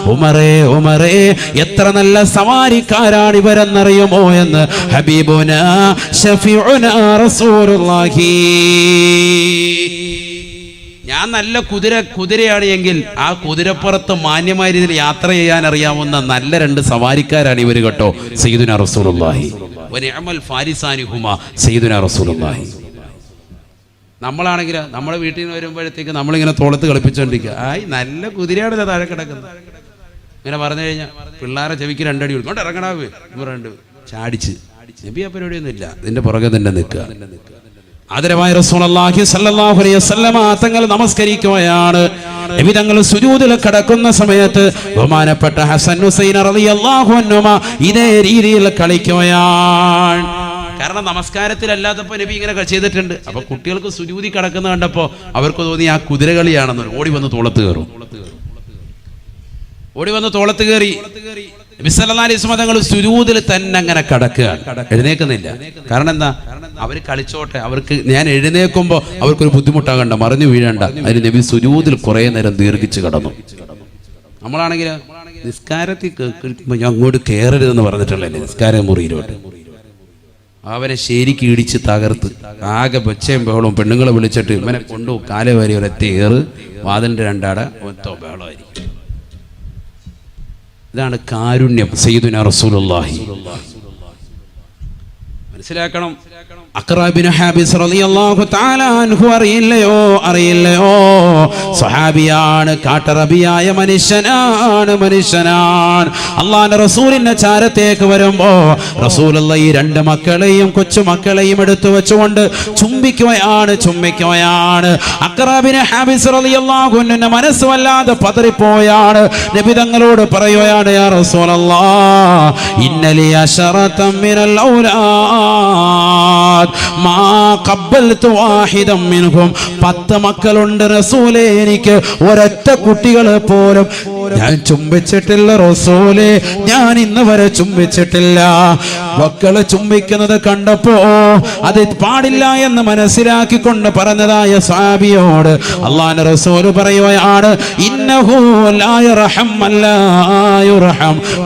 ഉമറേ ഉമറേ എത്ര നല്ല സവാരിക്കാരാണ് ഇവരെന്നറിയുമോ എന്ന്? ഹബീബുന ഷഫീഉന റസൂലുള്ളാഹി. ഞാൻ നല്ല കുതിര കുതിരയാണ് എങ്കിൽ ആ കുതിരപ്പുറത്ത് മാന്യമായ രീതിയിൽ യാത്ര ചെയ്യാൻ അറിയാവുന്ന നല്ല രണ്ട് സവാരിക്കാരാണ് ഇവർ കേട്ടോ. സയ്യിദുന റസൂലുള്ളാഹി. വനിഅമൽ സയ്യിദുന റസൂലുള്ളാഹി. നമ്മളാണെങ്കിൽ നമ്മുടെ വീട്ടിൽ നിന്ന് വരുമ്പോഴത്തേക്ക് നമ്മളിങ്ങനെ തോളത്ത് കളിപ്പിച്ചുകൊണ്ടിരിക്കുക ആയി നല്ല കുതിരയാണല്ലോ താഴെ കിടക്കുന്നത്. ഇങ്ങനെ പറഞ്ഞു കഴിഞ്ഞാൽ പിള്ളേരെ ചെവിക്ക് രണ്ടടി കൊടുക്കും. ഇറങ്ങണാവേ രണ്ട് ചാടിച്ച്. നബി ആ പരിപാടിയൊന്നും ഇല്ല ഇതിന്റെ പുറകെ തന്നെ നിൽക്കുക. ആദരവായ റസൂലുള്ളാഹി സല്ലല്ലാഹു അലൈഹി വസല്ലമ തങ്ങൾ നമസ്കരിക്കുകയാണ്. നബി തങ്ങൾ സുജൂദിൽ കിടക്കുന്ന സമയത്ത് ബഹുമാനപ്പെട്ട ഹസൻ ഹുസൈൻ റളിയല്ലാഹു അൻഹുമ ഇതേ രീതിയിൽ കളിക്കുകയാണ്. കാരണം നമസ്കാരത്തിലല്ലാത്തപ്പോ നബി ഇങ്ങനെ ചെയ്തിട്ടുണ്ട്. അപ്പൊ കുട്ടികൾക്ക് സുജൂതി കിടക്കുന്ന കണ്ടപ്പോ അവർക്ക് തോന്നി ആ കുതിരകളിയാണെന്ന് ഓടി വന്ന് തോളത്ത് കയറും. ഓടി വന്ന് തോളത്ത് കയറി. തങ്ങൾ സുരൂതിൽ തന്നെ അങ്ങനെ കിടക്കുകയാണ് എഴുന്നേക്കുന്നില്ല. കാരണം എന്താ? അവർ കളിച്ചോട്ടെ. അവർക്ക് ഞാൻ എഴുന്നേക്കുമ്പോൾ അവർക്കൊരു ബുദ്ധിമുട്ടാകണ്ട മറിഞ്ഞു വീഴണ്ട. അതിന് നബി സുരൂതിൽ കുറേ നേരം ദീർഘിച്ച് കടന്നു. നമ്മളാണെങ്കിൽ നിസ്കാരത്തിൽ ഞാൻ അങ്ങോട്ട് കയറരുതെന്ന് പറഞ്ഞിട്ടുള്ള നിസ്കാര മുറിയിലോട്ട് അവനെ ശരിക്ക് ഇടിച്ച് തകർത്ത്. ആകെ ബച്ചയും ബഹളവും. പെണ്ണുങ്ങളെ വിളിച്ചിട്ട് ഇവനെ കൊണ്ടു കാല വരി ഒരു ഏറ്. വാതിലിന്റെ രണ്ടാട ഒത്തോ ബഹളമായിരിക്കും. ഇതാണ് കാരുണ്യം. സയ്യിദുന റസൂലുള്ളാഹി. മനസ്സിലാക്കണം. അക്രാബിന് ഹാബിസ് റളിയല്ലാഹു തആല അൻഹു അറിയില്ലയോ? അറിയില്ലയോ? സ്വഹാബിയാണ് കാട്ടറബിയായ മനുഷ്യനാണ് മനുഷ്യനാണ്. അള്ളാന്റെ റസൂലിന്റെ ചാരത്തേക്ക് വരുമ്പോ റസൂലുള്ള ഈ രണ്ട് മക്കളെയും കൊച്ചു മക്കളെയും എടുത്തു വെച്ചുകൊണ്ട് ചുംബിക്കുകയാണ് ചുംബിക്കുകയാണ്. അക്രാബിനെ ഹാബിസ് റളിയല്ലാഹു അൻഹുവിന്റെ മനസ്സ് വല്ലാതെ പതറിപ്പോയാണ്. നബി തങ്ങളോട് പറയുകയാണ് യാ റസൂലല്ലാ ഇന്നലി അശറതം മിനൽ ഔലാദ്. മാ ഖബ്ബൽതു വാഹിദം മിൻഹും. പത്ത് മക്കളുണ്ട് റസൂലെ എനിക്ക് ഒരൊറ്റ കുട്ടികളെ പോലും ഞാൻ ചുംബിച്ചിട്ടില്ല റസൂലെ. ഞാൻ ഇന്ന് വരെ ചുംബിച്ചിട്ടില്ല. മക്കളെ ചുംബിക്കുന്നത് കണ്ടപ്പോ അത് പാടില്ല എന്ന് മനസ്സിലാക്കിക്കൊണ്ട് പറഞ്ഞതായ സാബിയോട് അള്ളാന്റെ റസൂൽ പറയുകയാണ്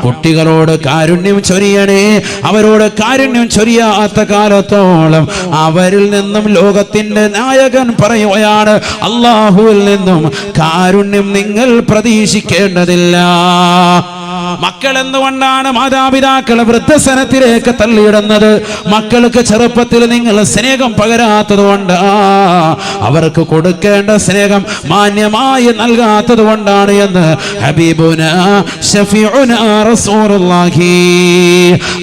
കുട്ടികളോട് കാരുണ്യം ചൊരിയണേ അവരോട് കാരുണ്യം ചൊരിയാത്ത കാലത്തോളം അവരിൽ നിന്നും ലോകത്തിന്റെ നായകൻ പറയുകയാണ് അള്ളാഹുവിൽ നിന്നും കാരുണ്യം നിങ്ങൾ പ്രതീക്ഷിക്കേണ്ടതില്ല. മക്കൾ എന്തുകൊണ്ടാണ് മാതാപിതാക്കളെ വൃദ്ധസനത്തിലേക്ക് തള്ളിയിടുന്നത്. മക്കൾക്ക് ചെറുപ്പത്തിൽ നിങ്ങൾ സ്നേഹം പകരാത്തത് കൊണ്ട് അവർക്ക് കൊടുക്കേണ്ട സ്നേഹം മാന്യമായി നൽകാത്തത് കൊണ്ടാണ് എന്ന് ഹബീബുന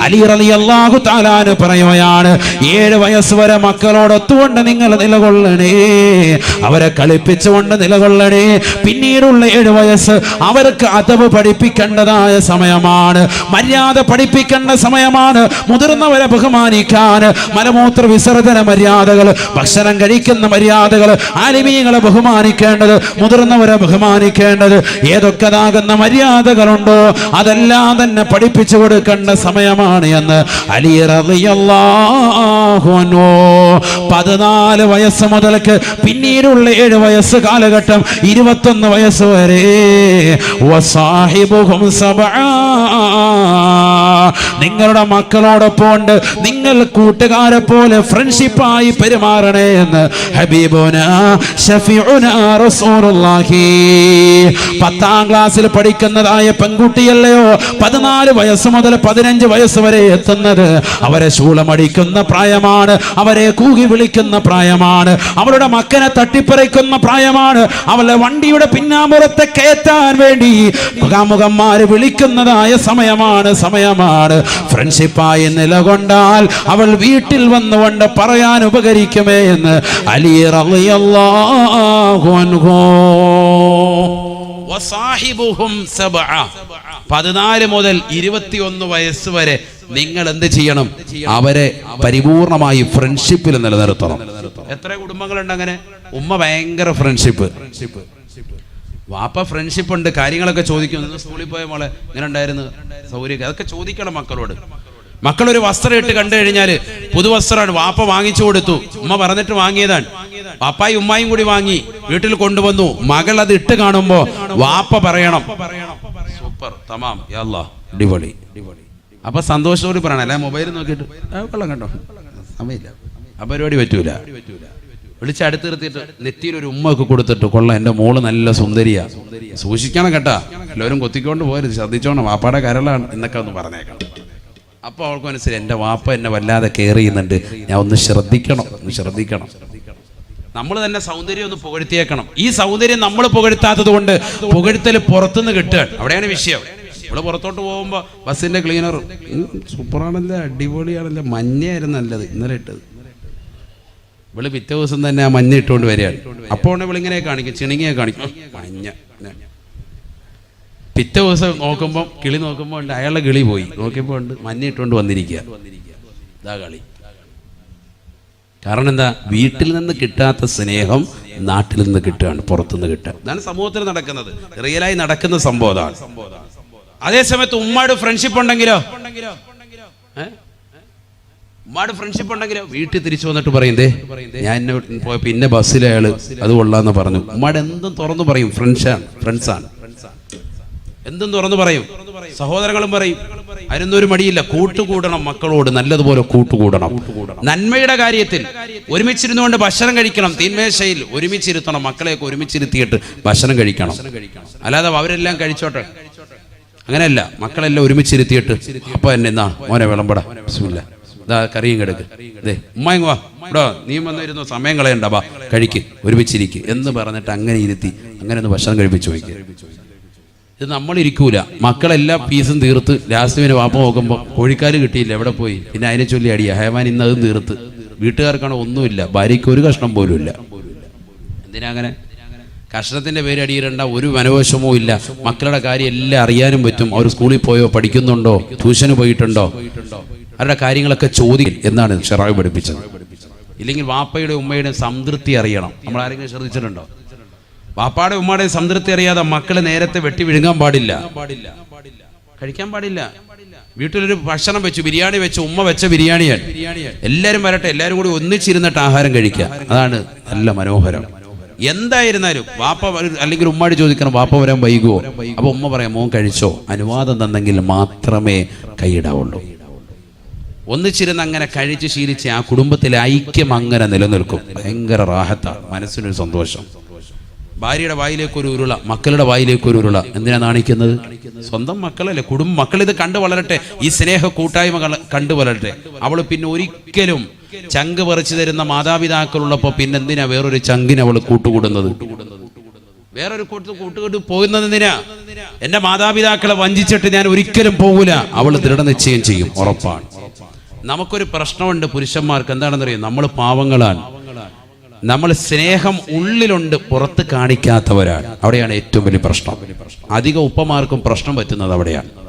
അലി പറയുകയാണ് ഏഴ് വയസ്സ് വരെ മക്കളോടൊത്തുകൊണ്ട് നിങ്ങൾ നിലകൊള്ളണേ അവരെ കളിപ്പിച്ചുകൊണ്ട് നിലകൊള്ളണേ. പിന്നീടുള്ള ഏഴ് വയസ്സ് അവർക്ക് അതവ് പഠിപ്പിക്കേണ്ടതായ സമയമാണ്. മര്യാദ പഠിപ്പിക്കേണ്ട സമയമാണ്. മുതിർന്നവരെ ബഹുമാനിക്കാൻ. മലമൂത്ര വിസർജന മര്യാദകൾ ഭക്ഷണം കഴിക്കുന്ന മര്യാദകൾ ആലിമീങ്ങളെ ബഹുമാനിക്കേണ്ടത് മുതിർന്നവരെ ബഹുമാനിക്കേണ്ടത് ഏതൊക്കെതാകുന്ന മര്യാദകളുണ്ടോ അതെല്ലാം തന്നെ പഠിപ്പിച്ചു കൊടുക്കേണ്ട സമയമാണ് എന്ന് അലി റളിയല്ലാഹു അൻഹു. പതിനാല് വയസ്സ് മുതൽക്ക് പിന്നീടുള്ള ഏഴ് വയസ്സ് കാലഘട്ടം ഇരുപത്തൊന്ന് വയസ്സ് വരെ. നിങ്ങളുടെ മക്കളോടൊപ്പം നിങ്ങൾ കൂട്ടുകാരെ പോലെ ഫ്രണ്ട്ഷിപ്പായി പെരുമാറണേ എന്ന് പത്താം ക്ലാസ്സിൽ പഠിക്കുന്നതായ പെൺകുട്ടിയല്ലയോ? പതിനാല് വയസ്സ് മുതൽ പതിനഞ്ച് വയസ്സ് വരെ എത്തുന്നത് അവരെ ശൂളമടിക്കുന്ന പ്രായമാണ്. അവരെ കൂകി വിളിക്കുന്ന പ്രായമാണ്. അവരുടെ മക്കനെ തട്ടിപ്പറിക്കുന്ന പ്രായമാണ്. അവളെ വണ്ടിയുടെ പിന്നാമ്പുറത്തെ കയറ്റാൻ വേണ്ടി മുഖാമുഖന്മാര് വിളിക്കുന്നതായ സമയമാണ് സമയമാണ്. ഫ്രണ്ട്ഷിപ്പായി നിലകൊണ്ടാൽ അവൾ വീട്ടിൽ വന്നുകൊണ്ട് പറയാൻ ഉപകരിക്കുമേ എന്ന് അലി. പതിനാല് മുതൽ ഇരുപത്തിയൊന്ന് വയസ്സ് വരെ നിങ്ങൾ എന്ത് ചെയ്യണം? അവരെ പരിപൂർണമായി ഫ്രണ്ട്ഷിപ്പിൽ നിലനിർത്തണം. എത്ര കുടുംബങ്ങളുണ്ട് അങ്ങനെ? ഉമ്മ ഭയങ്കര ഫ്രണ്ട്ഷിപ്പ്. വാപ്പ ഫ്രണ്ട്ഷിപ്പ് ഉണ്ട് കാര്യങ്ങളൊക്കെ ചോദിക്കും. സ്കൂളിൽ പോയ മോളെ ഇങ്ങനെ ഉണ്ടായിരുന്നു സൗകര്യം അതൊക്കെ ചോദിക്കണം മക്കളോട്. മക്കളൊരു വസ്ത്രം ഇട്ട് കണ്ടു കഴിഞ്ഞാൽ പുതുവസ്ത്രമാണ്. വാപ്പ വാങ്ങിച്ചു കൊടുത്തു. ഉമ്മ പറഞ്ഞിട്ട് വാങ്ങിയതാണ്. പപ്പായി ഉമ്മായും കൂടി വാങ്ങി. വീട്ടിൽ കൊണ്ടുവന്നു. മകൾ അത് ഇട്ട് കാണുമ്പോ വാപ്പ പറയണം. സൂപ്പർ. തമാം. അടിപൊളി. അപ്പൊ സന്തോഷത്തോട് പറയണം. അല്ലെ? മൊബൈൽ നോക്കിയിട്ട് കൊള്ളാം കണ്ടോ? സമയമില്ല. ആ പരിപാടി പറ്റൂല. വിളിച്ച് അടുത്ത് നിർത്തിയിട്ട് നെറ്റിയിൽ ഒരു ഉമ്മ ഒക്കെ കൊടുത്തിട്ട് കൊള്ള എന്റെ മോൾ നല്ല സുന്ദരിയാ. സൂക്ഷിക്കണം കേട്ടാ. എല്ലാവരും കൊത്തിക്കൊണ്ട് പോയത് ശ്രദ്ധിച്ചോണം വാപ്പാടെ കരളാണ് എന്നൊക്കെ ഒന്ന് പറഞ്ഞേക്കണം. അപ്പോൾ അവൾക്ക് മനസ്സിലായി എന്റെ വാപ്പ എന്നെ വല്ലാതെ കെയർ ചെയ്യുന്നുണ്ട്. ഞാൻ ഒന്ന് ശ്രദ്ധിക്കണം ഒന്ന് ശ്രദ്ധിക്കണം. നമ്മൾ തന്നെ സൗന്ദര്യം ഒന്ന് പുകഴ്ത്തിയേക്കണം. ഈ സൗന്ദര്യം നമ്മൾ പുകഴ്ത്താത്തത് കൊണ്ട് പുകഴ്ത്തൽ പുറത്തുനിന്ന് കിട്ടുകയാണ് അവിടെയാണ് വിഷയം. ഇവിടെ പുറത്തോട്ട് പോകുമ്പോൾ ബസ്സിന്റെ ക്ലീനർ സൂപ്പറാണല്ലേ അടിപൊളിയാണല്ലേ മഞ്ഞയായിരുന്നു നല്ലത് ഇന്നലെ ഇട്ടത്. ഇവൾ പിറ്റേ ദിവസം തന്നെ ആ മഞ്ഞ ഇട്ടുകൊണ്ട് വരികയാണ്. അപ്പോൾ ഇവളിങ്ങനെ കാണിക്കും ചിണുങ്ങിയെ കാണിക്കും. മഞ്ഞ പിറ്റേ ദിവസം നോക്കുമ്പോൾ കിളി നോക്കുമ്പോൾ ഉണ്ട് അയാളുടെ കിളി പോയി. നോക്കിയപ്പോൾ ഉണ്ട് മഞ്ഞ ഇട്ടുകൊണ്ട് വന്നിരിക്കുക. ഇതാ കളി. കാരണം എന്താ? വീട്ടിൽ നിന്ന് കിട്ടാത്ത സ്നേഹം നാട്ടിൽ നിന്ന് കിട്ടുകയാണ് പുറത്തുനിന്ന് കിട്ടുക. ഇതാണ് സമൂഹത്തിൽ നടക്കുന്നത്. റിയലായി നടക്കുന്ന സംഭവം അതേ സമയത്ത് ഉമ്മാട് ഫ്രണ്ട്ഷിപ്പ് ഉണ്ടെങ്കിലോ? ഏ? ഉമ്മാട് ഫ്രണ്ട്ഷിപ്പ് ഉണ്ടെങ്കിലോ വീട്ടിൽ തിരിച്ചു വന്നിട്ട് പറയുന്നേ ഞാൻ എന്നെ പോയ പിന്നെ ബസ്സിൽ അത് കൊള്ളാന്ന് പറഞ്ഞു. ഉമ്മാട് എന്തും തുറന്നു പറയും ഫ്രണ്ട്സാണ് ഫ്രണ്ട്സാണ് എന്തും തുറന്നു പറയും. സഹോദരങ്ങളും പറയും അതിനൊന്നും ഒരു മടിയില്ല കൂട്ടുകൂടണം മക്കളോട് നല്ലതുപോലെ കൂട്ടുകൂടണം. നന്മയുടെ കാര്യത്തിൽ ഒരുമിച്ചിരുന്നുകൊണ്ട് ഭക്ഷണം കഴിക്കണം തീന്മേശയിൽ ഒരുമിച്ചിരുത്തണം മക്കളെയൊക്കെ ഒരുമിച്ചിരുത്തിയിട്ട് ഭക്ഷണം കഴിക്കണം. അല്ലാതെ അവരെല്ലാം കഴിച്ചോട്ടെ? അങ്ങനെയല്ല മക്കളെല്ലാം ഒരുമിച്ചിരുത്തിയിട്ട് അപ്പൊ എന്നെ എന്നാ മോനെ വിളമ്പട ബിസ്മില്ലാ. കറിയും കിടക്ക്. അതെ ഉമ്മായും വാ. ഇടോ നീ വന്നിരുന്നു സമയം കളയണ്ട ബാ കഴിക്ക് ഒരുമിച്ചിരിക്ക്. എന്ന് പറഞ്ഞിട്ട് അങ്ങനെ ഇരുത്തി അങ്ങനെ ഒന്ന് ഭക്ഷണം കഴിപ്പിച്ചു വയ്ക്കുക ഇത് നമ്മളിരിക്കൂല. മക്കളെല്ലാം പീസും തീർത്ത് ലാസ്റ്റ് പിന്നെ വാപ്പ നോക്കുമ്പോൾ കോഴിക്കാൽ കിട്ടിയില്ല എവിടെ പോയി? പിന്നെ അതിനെ ചൊല്ലി അടിയ. ഹേമാൻ ഇന്ന് അതും തീർത്ത്. വീട്ടുകാർക്കാണ് ഒന്നുമില്ല. ഭാര്യയ്ക്ക് ഒരു കഷ്ണം പോലും ഇല്ല. എന്തിനാ അങ്ങനെ? കഷ്ണത്തിന്റെ പേര് അടിയിടേണ്ട ഒരു മനോവശമോ ഇല്ല. മക്കളുടെ കാര്യം എല്ലാം അറിയാനും പറ്റും. അവർ സ്കൂളിൽ പോയോ പഠിക്കുന്നുണ്ടോ ട്യൂഷന് പോയിട്ടുണ്ടോ? അവരുടെ കാര്യങ്ങളൊക്കെ ചോദിക്കും എന്നാണ് ഷെറാവ് പഠിപ്പിച്ചത്. ഇല്ലെങ്കിൽ വാപ്പയുടെ ഉമ്മയുടെ സംതൃപ്തി അറിയണം. നമ്മൾ ആരെങ്കിലും ശ്രദ്ധിച്ചിട്ടുണ്ടോ? വാപ്പാടെ ഉമ്മയുടെ സംതൃപ്തി അറിയാതെ മക്കളെ നേരത്തെ വെട്ടി വിഴുങ്ങാൻ പാടില്ല. കഴിക്കാൻ പാടില്ല. വീട്ടിലൊരു ഭക്ഷണം വെച്ചു ബിരിയാണി വെച്ചു ഉമ്മ വെച്ച ബിരിയാണിയാണ് എല്ലാരും വരട്ടെ എല്ലാരും കൂടി ഒന്നിച്ചിരുന്നിട്ട് ആഹാരം കഴിക്കുക. അതാണ് നല്ല മനോഹരം. എന്തായിരുന്നാലും വാപ്പ അല്ലെങ്കിൽ ഉമ്മാടി ചോദിക്കണം വാപ്പ വരാൻ വൈകുമോ അപ്പൊ ഉമ്മ പറയാം മോൻ കഴിച്ചോ? അനുവാദം തന്നെങ്കിൽ മാത്രമേ കൈയിടാവുള്ളൂ. ഒന്നിച്ചിരുന്ന് അങ്ങനെ കഴിച്ച് ശീലിച്ച് ആ കുടുംബത്തിലെ ഐക്യം അങ്ങനെ നിലനിൽക്കും. ഭയങ്കര റാഹത്താണ് മനസ്സിനൊരു സന്തോഷം. ഭാര്യയുടെ വായിലേക്കൊരു ഉരുള മക്കളുടെ വായിലേക്കൊരു ഉരുള. എന്തിനാ നാണിക്കുന്നത്? സ്വന്തം മക്കളല്ലേ? കുടുംബ മക്കൾ ഇത് കണ്ടു വളരട്ടെ. ഈ സ്നേഹ കൂട്ടായ്മ കണ്ടു വളരട്ടെ. അവൾ പിന്നെ ഒരിക്കലും ചങ്ക് പറിച്ചു തരുന്ന മാതാപിതാക്കളുള്ളപ്പോ പിന്നെ എന്തിനാ വേറൊരു ചങ്കിന് അവൾ കൂട്ടുകൂടുന്നത്? വേറൊരു കൂട്ടത്തിൽ കൂട്ടുകൂട്ട് പോകുന്നത് എന്തിനാ? എന്റെ മാതാപിതാക്കളെ വഞ്ചിച്ചിട്ട് ഞാൻ ഒരിക്കലും പോകൂല. അവൾ ദൃഢനിശ്ചയം ചെയ്യും. ഉറപ്പാണ്. നമുക്കൊരു പ്രശ്നമുണ്ട് പുരുഷന്മാർക്ക്. എന്താണെന്നറിയാം? നമ്മൾ പാവങ്ങളാണ്. നമ്മൾ സ്നേഹം ഉള്ളിലുണ്ട് പുറത്ത് കാണിക്കാത്തവരാണ്. അവിടെയാണ് ഏറ്റവും വലിയ പ്രശ്നം. അധിക ഉപ്പമാർക്കും പ്രശ്നം പറ്റുന്നത് അവിടെയാണ്.